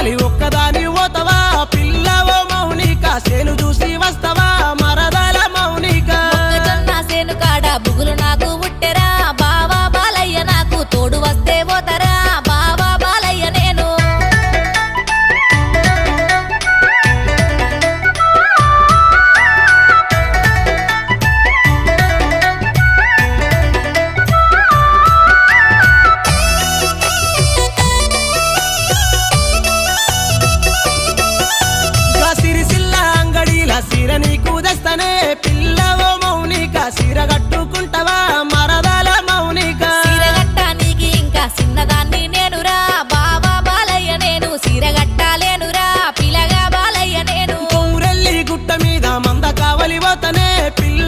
కావాలి ఒక్కదాని ఓతవా పిల్లవో మౌనిక సేను చూసి వస్తావా? మరదల మౌనిక. సేను కాడా బుగులు నాకు ఉట్టెరా సీర నీకు దస్తనే పిల్లవ మౌనిక సీర కట్టుకుంటావా? మరదల మౌనిక. సీర ఇంకా చిన్నదాన్ని నేనురా. బాబా బాలయ్య నేను సీర కట్టాలేనురా. పిల్లగా బాలయ్య నేను. గుట్ట మీద మంద కావలి పోతనే. పిల్ల